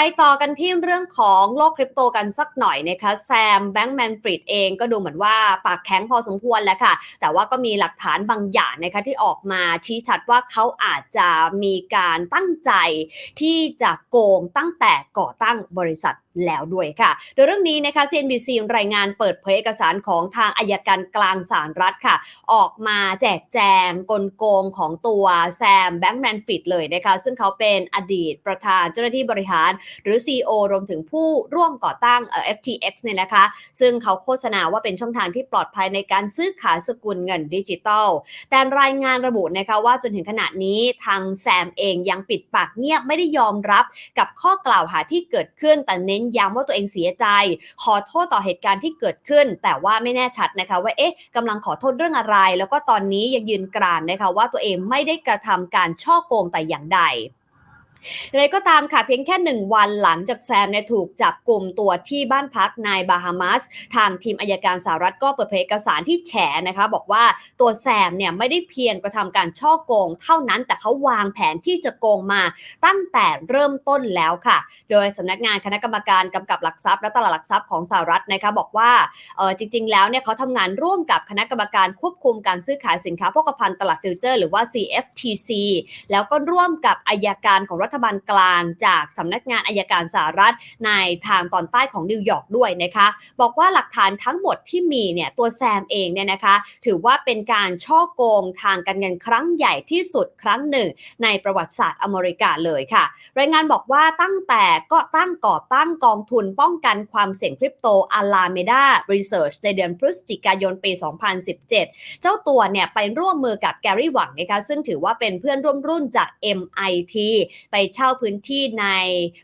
ไปต่อกันที่เรื่องของโลกคริปโตกันสักหน่อยนะคะแซมแบงก์แมนฟรีดเองก็ดูเหมือนว่าปากแข็งพอสมควรแล้วค่ะ แต่ว่าก็มีหลักฐานบางอย่างนะคะที่ออกมาชี้ชัดว่าเขาอาจจะมีการตั้งใจที่จะโกงตั้งแต่ก่อตั้งบริษัท แล้วด้วยค่ะ โดยเรื่องนี้นะคะ CNBC รายงานเปิดเผยเอกสารของทางอายการกลางสารรัฐค่ะ ออกมาแจกแจงกลโกงของตัวแซมแบงก์แมนฟิดเลยนะคะ ซึ่งเขาเป็นอดีตประธานเจ้าหน้าที่บริหาร หรือ CEO รวมถึงผู้ร่วมก่อตั้งเอ่อ FTX เนี่ยนะคะ ซึ่งเขาโฆษณาว่าเป็นช่องทางที่ปลอดภัยในการซื้อขายสกุลเงินดิจิตอลแต่รายงานระบุนะคะว่าจนถึงขณะนี้ทางแซมเองยังปิดปากเงียบไม่ได้ยอมรับกับข้อกล่าวหาที่เกิดขึ้นแต่เน้นย้ำว่าตัวเองเสียใจ ขอโทษต่อเหตุการณ์ที่เกิดขึ้น แต่ว่าไม่แน่ชัดนะคะว่าเอ๊ะกำลังขอโทษเรื่องอะไร แล้วก็ตอนนี้ยังยืนกรานนะคะว่าตัวเองไม่ได้กระทำการช่อโกงแต่อย่างใด อะไรก็ตามค่ะเพียงแค่หนึ่งวันหลังจากแซมเนี่ยถูกจับกลุ่มตัวที่บ้านพักในบาฮามาส ทางทีมอายการสหรัฐก็เปิดเผยเอกสารที่แฉนะคะ บอกว่าตัวแซมเนี่ยไม่ได้เพียงกระทำการช่อโกง เท่านั้นแต่เขาวางแผนที่จะโกงมาตั้งแต่เริ่มต้นแล้วค่ะ โดยสำนักงานคณะกรรมการกำกับหลักทรัพย์และตลาดหลักทรัพย์ของสหรัฐนะคะบอกว่าเออจริง ๆ แล้วเนี่ยเขาทำงานร่วมกับคณะกรรมการควบคุมการซื้อขายสินค้าโภคภัณฑ์ตลาดฟิวเจอร์ หรือว่า CFTC แล้วก็ร่วมกับอายการของรัฐฐบาลกลางจากสำนักงานอายการสหรัฐในทางตอนใต้ของนิวยอร์กด้วยนะคะ บอกว่าหลักฐานทั้งหมดที่มีเนี่ยตัวแซมเองเนี่ยนะคะ ถือว่าเป็นการช่อโกงทางการเงินครั้งใหญ่ที่สุดครั้งหนึ่ง ในประวัติศาสตร์อเมริกาเลยค่ะ รายงานบอกว่าตั้งแต่ก็ตั้งก่อตั้งกองทุนป้องกันความเสี่ยงคริปโตอาลาเมดารีเสิร์ชในเดือนพฤศจิกายนปี 2017 เจ้าตัวเนี่ยไปร่วมมือกับแกรี่หวังนะคะซึ่งถือว่าเป็นเพื่อนร่วมรุ่นจาก MIT ไปเช่าพื้นที่ใน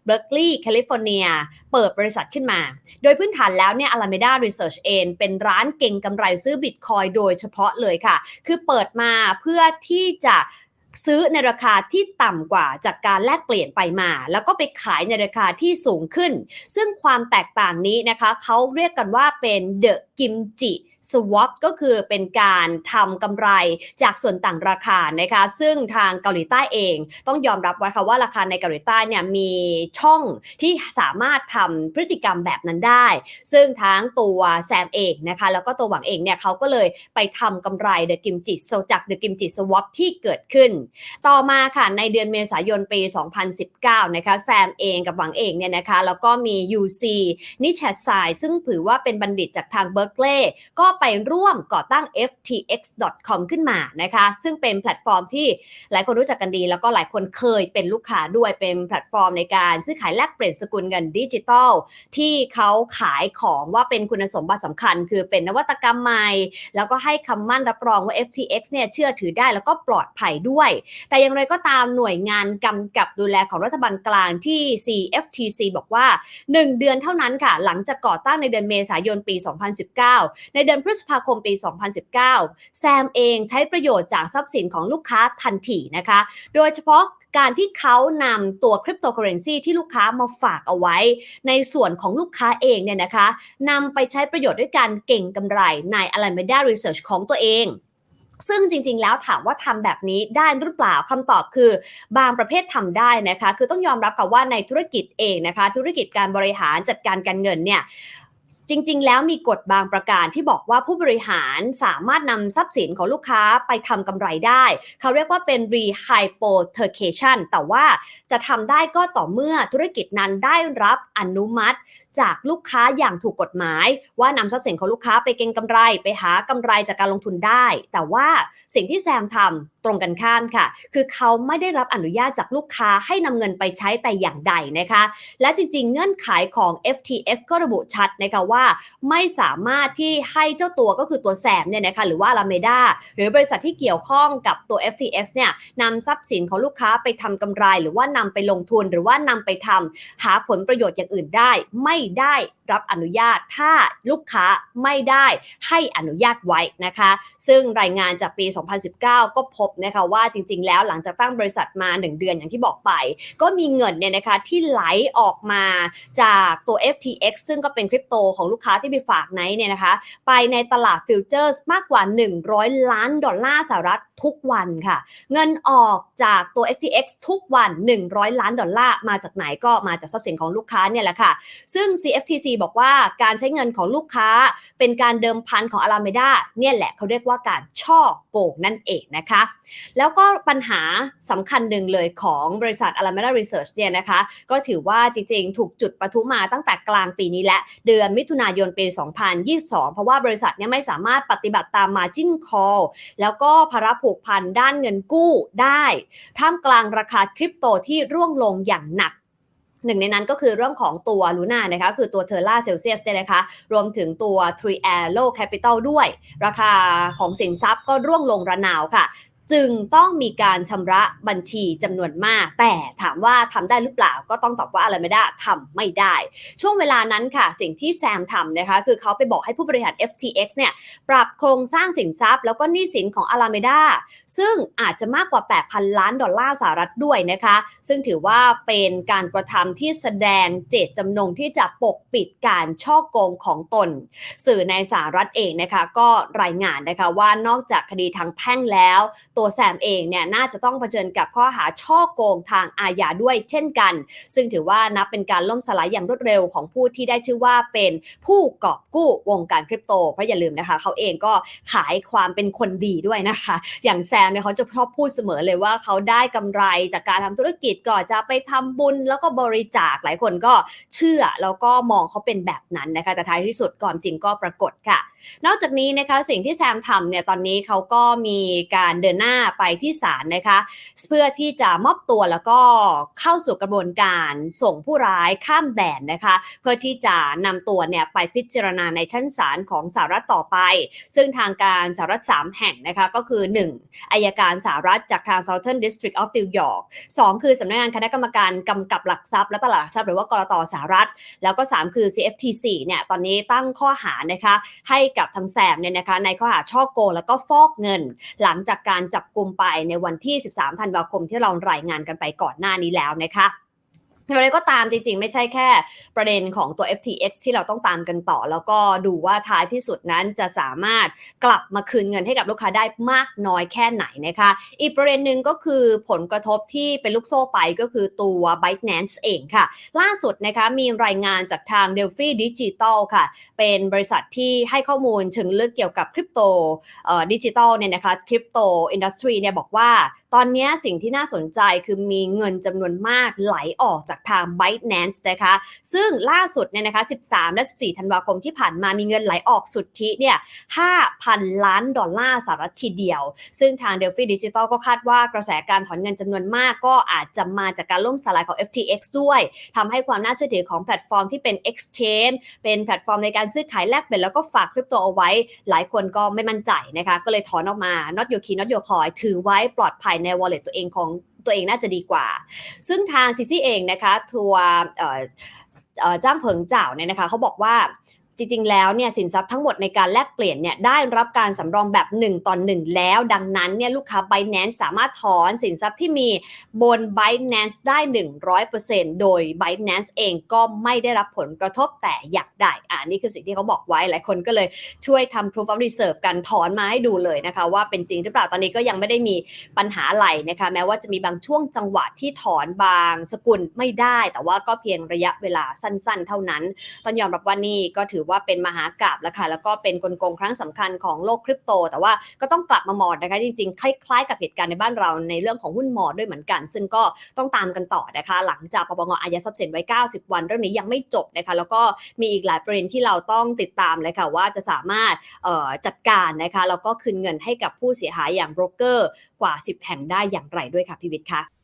เบ r ร์ l ลีย์แคลิฟอร์เนีย เปิดบริษัทขึ้นมา โดยพื้นฐานแล้วเนี่ย Alameda Research เองเป็นร้านเก่งกำไรซื้อบิตคอยโดยเฉพาะเลยค่ะ คือเปิดมาเพื่อที่จะซื้อในราคาที่ต่ำกว่าจากการแลกเปลี่ยนไปมา แล้วก็ไปขายในราคาที่สูงขึ้น ซึ่งความแตกต่างนี้นะคะเขาเรียกกันว่าเป็น The Kimchi swap ก็คือเป็นการทำกำไรจากส่วนต่างราคานะคะ ซึ่งทางเกาหลีใต้เองต้องยอมรับว่าค่ะว่าราคาในเกาหลีใต้เนี่ยมีช่องที่สามารถทำพฤติกรรมแบบนั้นได้ ซึ่งทั้งตัวแซมเองนะคะ แล้วก็ตัวหวังเองเนี่ยเขาก็เลยไปทำกำไรเดอะกิมจิโซจากเดอะกิมจิสวอปที่เกิดขึ้น ต่อมาค่ะในเดือนเมษายนปี 2019 นะคะแซมเองกับหวังเองเนี่ยนะคะแล้วก็มี UC นิช a สไซซึ่งถือว่าเป็นบัณฑิตจากทางเบร์ l e y ก็ไปร่วมก่อตั้ง ftx.com ขึ้นมานะคะ ซึ่งเป็นแพลตฟอร์มที่หลายคนรู้จักกันดี แล้วก็หลายคนเคยเป็นลูกค้าด้วยเป็นแพลตฟอร์มในการซื้อขายแลกเปลี่ยนสกุลเงินดิจิทัลที่เขาขายของว่าเป็นคุณสมบัติสำคัญ คือเป็นนวัตกรรมใหม่ แล้วก็ให้คำมั่นรับรองว่า FTX เนี่ยเชื่อถือได้แล้วก็ปลอดภัยด้วย แต่อย่างไรก็ตามหน่วยงานกำกับดูแลของรัฐบาลกลางที่ CFTC บอกว่า 1 เดือนเท่านั้นค่ะ หลังจากก่อตั้งในเดือนเมษายนปี 2019ในเดือนพฤษภาคมปี 2019 แซมเองใช้ประโยชน์จากทรัพย์สินของลูกค้าทันทีนะคะ โดยเฉพาะการที่เขานำตัวคริปโตเคอเรนซีที่ลูกค้ามาฝากเอาไว้ ในส่วนของลูกค้าเองเนี่ยนะคะนำไปใช้ประโยชน์ด้วยการเก่งกำไรใน Alameda Research ของตัวเองซึ่งจริงๆ แล้วถามว่าทำแบบนี้ได้หรือเปล่าคำตอบคือบางประเภททำได้นะคะ คือต้องยอมรับค่ะว่าในธุรกิจเองนะคะ ธุรกิจการบริหารจัดการการเงินเนี่ย จริง ๆ แล้วมีกฎบางประการที่บอกว่าผู้บริหารสามารถนำทรัพย์สินของลูกค้าไปทำกำไรได้ เขาเรียกว่าเป็น rehypothecation แต่ว่าจะทำได้ก็ต่อเมื่อธุรกิจนั้นได้รับอนุมัติ จากลูกค้าอย่างถูกกฎหมาย ว่านำทรัพย์สินของลูกค้าไปเก็งกำไร ไปหากำไรจากการลงทุนได้ แต่ว่าสิ่งที่แซมทำตรงกันข้ามค่ะ คือเขาไม่ได้รับอนุญาตจากลูกค้าให้นำเงินไปใช้แต่อย่างใดนะคะ และจริงๆ เงื่อนไขของ FTX ก็ระบุชัดนะคะว่าไม่สามารถที่ให้เจ้าตัวก็คือตัวแซมเนี่ยนะคะหรือว่า Alameda หรือบริษัทที่เกี่ยวข้องกับตัว FTX เนี่ยนำทรัพย์สินของลูกค้าไปทำกำไร หรือว่านำไปลงทุนหรือว่านำไปทำหาผลประโยชน์อย่างอื่นได้ ไม่ได้รับอนุญาตถ้าลูกค้าไม่ได้ให้อนุญาตไว้นะคะ ซึ่งรายงานจากปี 2019 ก็พบนะคะว่าจริง ๆ แล้วหลังจากตั้งบริษัทมา 1 เดือนอย่างที่บอกไป ก็มีเงินเนี่ยนะคะที่ไหลออกมาจากตัว FTX ซึ่งก็เป็นคริปโตของลูกค้าที่ไปฝากไนเนี่ยนะคะ ไปในตลาดฟิวเจอร์สมากกว่า 100 ล้านดอลลาร์สหรัฐทุกวันค่ะ เงินออกจากตัว FTX ทุกวัน 100 ล้านดอลลาร์มาจากไหนก็มาจากทรัพย์สินของลูกค้าเนี่ยแหละค่ะ ซึ่ง CFTC บอกว่าการใช้เงินของลูกค้า เป็นการเดิมพันของ Alameda เนี่ยแหละเขาเรียกว่าการช่อโกงนั่นเองนะคะ แล้วก็ปัญหาสำคัญหนึ่งเลยของบริษัท Alameda Research เนี่ยนะคะ ก็ถือว่าจริงๆ ถูกจุดประทุมาตั้งแต่กลางปีนี้และเดือนมิถุนายนปี 2022 เพราะว่าบริษัทเนี่ยไม่สามารถปฏิบัติตาม Margin Call แล้วก็ภาระผูกพันด้านเงินกู้ได้ ท่ามกลางราคาคริปโตที่ร่วงลงอย่างหนัก หนึ่งในนั้นก็คือเรื่องของตัวลูน่านะคะคือตัวเทอร่าเซลเซียสเนี่ยนะคะรวมถึงตัว t r i a l o Capital ด้วย ราคาของสินทรัพย์ก็ร่วงลงระนาวค่ะ จึงต้องมีการชำระบัญชีจำนวนมาก แต่ถามว่าทำได้หรือเปล่าก็ต้องตอบว่าอะไรไม่ได้ทำไม่ได้ ช่วงเวลานั้นค่ะ สิ่งที่แซมทำนะคะคือเขาไปบอกให้ผู้บริหาร FTX เนี่ยปรับโครงสร้างสินทรัพย์ แล้วก็หนี้สินของ Alameda ซึ่งอาจจะมากกว่า 8,000 ล้านดอลลาร์สหรัฐด้วยนะคะ ซึ่งถือว่าเป็นการกระทำที่แสดงเจตจำนงที่จะปกปิดการช่อโกงของตน สื่อในสหรัฐเองนะคะก็รายงานนะคะว่านอกจากคดีทางแพ่งแล้วตัวแซมเองเนี่ยน่าจะต้องเผชิญกับข้อหาช่อโกงทางอาญาด้วยเช่นกัน ซึ่งถือว่านับเป็นการล่มสลายอย่างรวดเร็วของผู้ที่ได้ชื่อว่าเป็นผู้กอบกู้วงการคริปโต เพราะอย่าลืมนะคะ เขาเองก็ขายความเป็นคนดีด้วยนะคะ อย่างแซมเนี่ยเขาจะชอบพูดเสมอเลยว่าเขาได้กำไรจากการทำธุรกิจก็จะไปทำบุญแล้วก็บริจาคหลายคนก็เชื่อแล้วก็มองเขาเป็นแบบนั้นนะคะแต่ท้ายที่สุดก่อนจริงก็ปรากฏค่ะ นอกจากนี้นะคะสิ่งที่แซมทำเนี่ยตอนนี้เขาก็มีการเดินหน้าไปที่ศาลนะคะ เพื่อที่จะมอบตัวแล้วก็เข้าสู่กระบวนการส่งผู้ร้ายข้ามแดนนะคะ เพื่อที่จะนำตัวเนี่ยไปพิจารณาในชั้นศาลของสหรัฐต่อไป ซึ่งทางการสหรัฐ 3 แห่งนะคะก็คือ 1. อายการสหรัฐจากทาง Southern District of New York 2 คือสำนักงานคณะกรรมการกำกับหลักทรัพย์และตลาดทรัพย์หรือว่ากรตสหรัฐ แล้วก็ 3 คือ CFTC เนี่ยตอนนี้ตั้งข้อหานะคะให้กับทางแซมเนี่ยนะคะในข้อหาช่อโกงแล้วก็ฟอกเงิน หลังจากการจับกลุ่มไปในวันที่ 13 ธันวาคมที่เรารายงานกันไปก่อนหน้านี้แล้วนะคะ อย่างไรก็ตามจริงๆ ไม่ใช่แค่ประเด็นของตัว FTX ที่เราต้องตามกันต่อ แล้วก็ดูว่าท้ายที่สุดนั้นจะสามารถกลับมาคืนเงินให้กับลูกค้าได้มากน้อยแค่ไหนนะคะ อีกประเด็นหนึ่งก็คือผลกระทบที่เป็นลูกโซ่ไปก็คือตัว ByteDance เองค่ะ ล่าสุดนะคะมีรายงานจากทาง Delphi Digital ค่ะ เป็นบริษัทที่ให้ข้อมูลถึงเรื่องเกี่ยวกับคริปโตดิจิตอลเนี่ยนะคะคริปโตอินดัสทรีเนี่ยบอกว่า ตอนนี้สิ่งที่น่าสนใจคือมีเงินจำนวนมากไหลออกจากทาง ByteDance นะคะ ซึ่งล่าสุดเนี่ยนะคะ 13 และ 14 ธันวาคมที่ผ่านมามีเงินไหลออกสุทธิเนี่ย 5,000 ล้านดอลลาร์สหรัฐทีเดียว ซึ่งทาง Delphi Digital ก็คาดว่ากระแสการถอนเงินจำนวนมากก็อาจจะมาจากการล่มสลายของ FTX ด้วยทำให้ความน่าเชื่อถือของแพลตฟอร์มที่เป็น Exchange เป็นแพลตฟอร์มในการซื้อขายแลกเปลี่ยนแล้วก็ฝากคริปโตเอาไว้ หลายคนก็ไม่มั่นใจนะคะ ก็เลยถอนออกมา not your key not your coin ถือไว้ปลอดภัยใน wallet ตัวเองของ ตัวเองน่าจะดีกว่า ซึ่งทางซีซีเองนะคะทัวร์เจ้างเผิงเจ้าเนี่ยนะคะเขาบอกว่า จริงๆ แล้วเนี่ยสินทรัพย์ทั้งหมดในการแลกเปลี่ยนเนี่ยได้รับการสำรองแบบ 1ต่อ1แล้ว ดังนั้นเนี่ยลูกค้า Binance สามารถถอนสินทรัพย์ที่มีบน Binance ได้ 100%โดย Binance เองก็ไม่ได้รับผลกระทบแต่อยากได้อ่านี่คือสิ่งที่เขาบอกไว้หลายคนก็เลยช่วยทำ proof of reserve กันถอนมาให้ดูเลยนะคะว่าเป็นจริงหรือเปล่าตอนนี้ก็ยังไม่ได้มีปัญหาอะไรนะคะแม้ว่าจะมีบางช่วงจังหวะที่ถอนบางสกุลไม่ได้ แต่ว่าก็เพียงระยะเวลาสั้น ๆ เท่านั้น ต้องยอมรับว่านี่ก็ถือว่าเป็นมหากราบแล้วค่ะแล้วก็เป็นกลโกงครั้งสำคัญของโลกคริปโต แต่ว่าก็ต้องกลับมามองนะคะจริงๆ คล้ายๆ กับเหตุการณ์ในบ้านเราในเรื่องของหุ้นหมอดด้วยเหมือนกัน ซึ่งก็ต้องตามกันต่อนะคะ หลังจากปปงอายัดทรัพย์สินไว้ 90 วัน เรื่องนี้ยังไม่จบนะคะแล้วก็มีอีกหลายประเด็นที่เราต้องติดตามเลยค่ะว่าจะสามารถจัดการนะคะแล้วก็คืนเงินให้กับผู้เสียหายอย่างโบรกเกอร์กว่า 10 แห่งได้อย่างไรด้วยค่ะพี่วิทย์ค่ะ